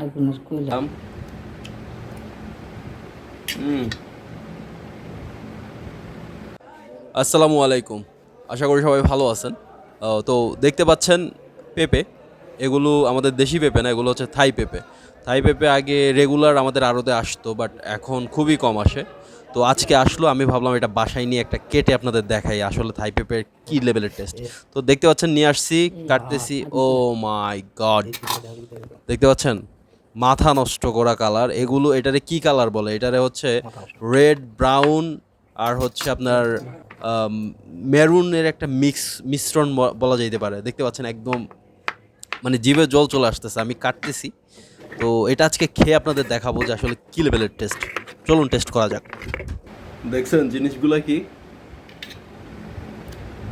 আগুনের আসসালামু আলাইকুম। আশা করি সবাই ভালো আছেন। আহ, তো দেখতে পাচ্ছেন পেঁপে। এগুলো আমাদের দেশি পেঁপে না এগুলো হচ্ছে থাই পেঁপে। থাই পেঁপে আগে রেগুলার আমাদের আড়তে আসতো বাট এখন খুবই কম আসে। তো আজকে আসলো আমি ভাবলাম এটা বাসায় নিয়ে একটা কেটে আপনাদের দেখাই আসলে থাই পেঁপের কী লেভেলের টেস্ট তো দেখতে পাচ্ছেন নিয়ে আসছি কাটতেছি ও মাই গড দেখতে পাচ্ছেন মাথা নষ্ট করা কালার এগুলো এটারে কি কালার বলে? এটারে হচ্ছে রেড ব্রাউন আর হচ্ছে আপনার মেরুনের একটা মিক্স মিশ্রণ বলা যেতে পারে। দেখতে পাচ্ছেন একদম মানে জিভে জল চলে আসতেছে। আমি কাটতেছি। তো এটা আজকে খেয়ে আপনাদের দেখাবো যে আসলে কি লেভেলের টেস্ট চলুন টেস্ট করা যাক। দেখছেন জিনিসগুলো কি?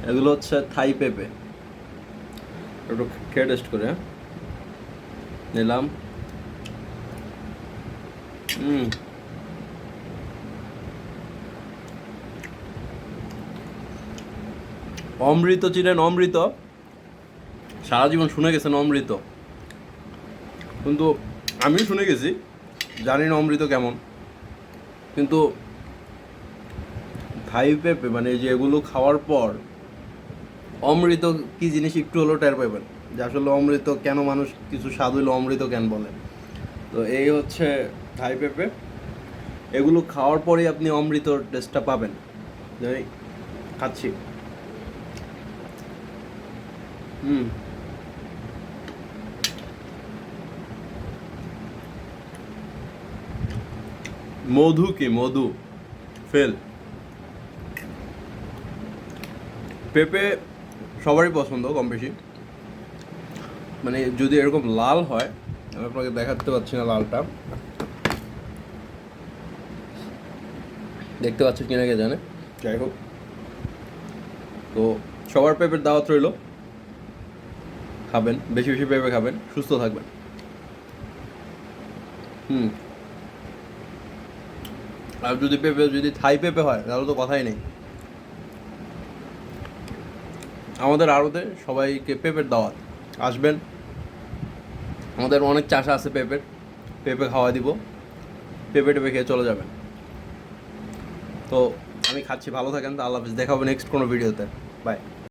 এগুলো হচ্ছে থাই পেঁপে। একটু খেয়ে টেস্ট করে হ্যাঁ? নিলাম। হুম। অমৃত চিনেন, অমৃত? সারা জীবন শুনে গেছেন অমৃত। কিন্তু আমিও শুনে গেছি। জানি না অমৃত কেমন। কিন্তু থাই পেঁপে মানে যে এগুলো খাওয়ার পর, অমৃত কি জিনিস একটু হলেও টের পাবেন যে আসলে অমৃত কেন মানুষ কিছু স্বাদ হইল অমৃত কেন বলে? তো এই হচ্ছে থাই পেঁপে এগুলো খাওয়ার পরেই আপনি অমৃত টেস্টটা পাবেন। খাচ্ছি। হুম। মধু কি? মধু। ফেল। পেঁপে সবারই পছন্দ, কম বেশি। মানে যদি এরকম লাল হয়, আমি আপনাকে দেখাতে পাচ্ছি না লালটা। দেখতে পাচ্ছেন কিনা কে জানে? যাই হোক। তো সবার পেঁপের দাওয়াত রইল। খাবেন, বেশি বেশি পেঁপে খাবেন, সুস্থ থাকবেন। হুম। আর যদি পেঁপে, যদি থাই পেঁপে হয়, তাহলে তো কথাই নেই। আমাদের আড়তে সবাইকে পেঁপের দাওয়াত। আসবেন। আমাদের অনেক চাষা আছে পেঁপের। পেঁপে খাওয়া দিব। পেঁপে টেপে খেয়ে চলে যাবেন। তো আমি খাচ্ছি, ভালো থাকেন। তো আল্লাহ হাফিজ দেখা হবে নেক্সট কোনো ভিডিওতে বাই